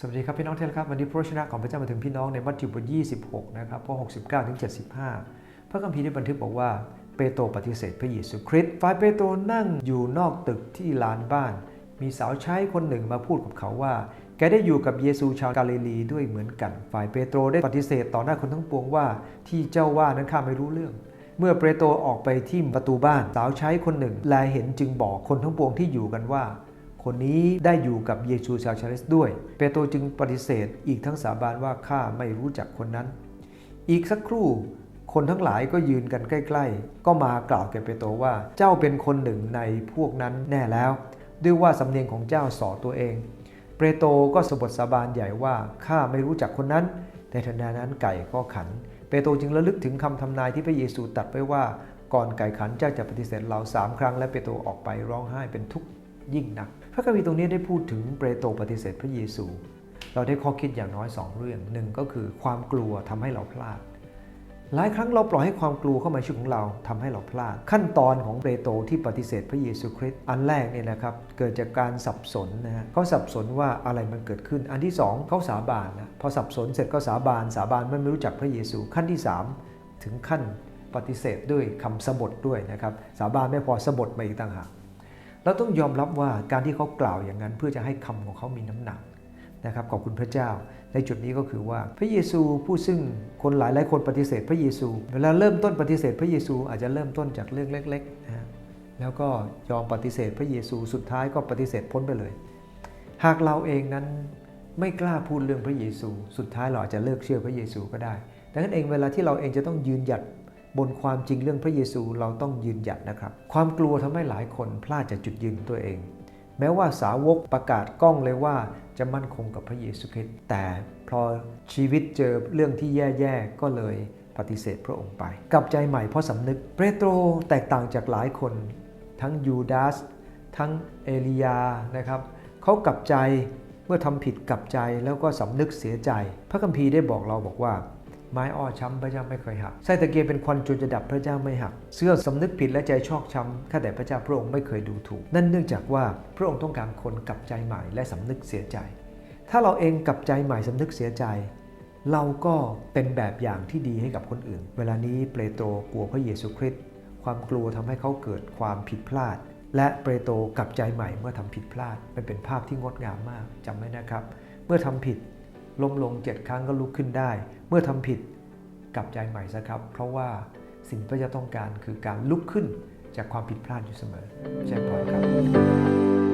สวัสดีครับพี่น้องที่รักครับวันนี้พระชนะของพระเจ้ามาถึงพี่น้องในมัทธิวบท26นะครับข้อ69ถึง75 พระคัมภีร์ได้บันทึกบอกว่าเปโตรปฏิเสธพระเยซูคริสต์ฝ่ายเปโตรนั่งอยู่นอกตึกที่ลานบ้าน มีสาวใช้คนหนึ่งมาพูดกับเขาว่า แกได้อยู่กับเยซูชาวกาลิลีด้วยเหมือนกัน ฝ่ายเปโตรได้ปฏิเสธต่อหน้าคนทั้งปวงว่าที่เจ้าว่านั้นข้าไม่รู้เรื่อง เมื่อเปโตรออกไปที่ประตูบ้านสาวใช้คนหนึ่งแลเห็นจึงบอกคนทั้งปวงที่อยู่กันว่า คนนี้ได้อยู่กับเยซูชาวชาเลสด้วย เปโตรจึงปฏิเสธอีกทั้งสาบานว่าข้าไม่รู้จักคนนั้น อีกสักครู่ คนทั้งหลายก็ยืนกันใกล้ ๆ ก็มากล่าวแก่เปโตรว่าเจ้าเป็นคนหนึ่งในพวกนั้นแน่แล้ว ด้วยว่าสำเนียงของเจ้าสอตัวเอง เปโตรก็สบทสาบานใหญ่ว่าข้าไม่รู้จักคนนั้นแต่ทันใดนั้นไก่ก็ขัน เปโตรจึงระลึกถึงคำทำนายที่พระเยซูตรัสไว้ว่าก่อนไก่ขันเจ้าจะปฏิเสธเราสามครั้งและเปโตรออกไปร้องไห้เป็นทุกข์ยิ่งหนัก ระคัมภีร์ตรงนี้ได้พูดถึงเปโตรปฏิเสธพระเยซู เราได้ข้อคิดอย่างน้อย 2 เรื่องหนึ่งก็คือความกลัวทำให้เราพลาด หลายครั้งเราปล่อยให้ความกลัวเข้ามาชีวิตของเราทำให้เราพลาด ขั้นตอนของเปโตรที่ปฏิเสธพระเยซูคริสต์อันแรกเนี่ยนะครับเกิดจากการสับสนนะฮะเขาสับสนว่าอะไรมันเกิดขึ้น อันที่สองเขาสาบานนะพอสับสนเสร็จก็สาบานสาบานไม่รู้จักพระเยซู ขั้นที่สามถึงขั้นปฏิเสธด้วยคำสบทด้วยนะครับสาบานไม่พอสบทมาอีกต่างหาก เราต้องยอมรับว่าการที่เขากล่าวอย่างนั้น เพื่อจะให้คำของเขามีน้ำหนักนะครับขอบคุณพระเจ้า ในจุดนี้ก็คือว่าพระเยซูผู้ซึ่งคนหลายหลายคนปฏิเสธพระเยซู เวลาเริ่มต้นปฏิเสธพระเยซูอาจจะเริ่มต้นจากเรื่องเล็กๆนะฮะแล้วก็ยอมปฏิเสธพระเยซูสุดท้ายก็ปฏิเสธพ้นไปเลย หากเราเองนั้นไม่กล้าพูดเรื่องพระเยซู สุดท้ายเราอาจจะเลิกเชื่อพระเยซูก็ได้ดังนั้นเองเวลาที่เราเองจะต้องยืนหยัด บนความจริงเรื่องพระเยซูเราต้องยืนหยัดนะครับ ความกลัวทำให้หลายคนพลาดจากจุดยืนตัวเอง แม้ว่าสาวกประกาศกล้องเลยว่าจะมั่นคงกับพระเยซูคริสต์แต่พอชีวิตเจอเรื่องที่แย่ๆก็เลยปฏิเสธพระองค์ไป กลับใจใหม่เพราะสำนึกเปโตรแตกต่างจากหลายคน ทั้งยูดาสทั้งเอลียานะครับเขากลับใจเมื่อทำผิดกลับใจแล้วก็สำนึกเสียใจ พระคัมภีร์ได้บอกเราบอกว่า ไม้อ้อช้ำพระเจ้าไม่เคยหักไส้ตะเกียงเป็นควันจนจะดับพระเจ้าไม่หัก เสื้อสำนึกผิดและใจชอกช้ำข้าแต่พระเจ้าพระองค์ไม่เคยดูถูก นั่นเนื่องจากว่าพระองค์ต้องการคนกลับใจใหม่และสำนึกเสียใจ ถ้าเราเองกลับใจใหม่สำนึกเสียใจ เราก็เป็นแบบอย่างที่ดีให้กับคนอื่น เวลานี้เปโตรกลัวพระเยซูคริสต์ความกลัวทำให้เขาเกิดความผิดพลาด และเปโตรกลับใจใหม่เมื่อทำผิดพลาดมันเป็นภาพที่งดงามมากจำไว้นะครับ เมื่อทำผิด ล้มลงเจ็ดครั้งก็ลุกขึ้นได้ เมื่อทำผิดกลับใจใหม่ซะครับ เพราะว่าสิ่งที่พระเจ้าต้องการคือการลุกขึ้นจากความผิดพลาดอยู่เสมอใช่พอครับ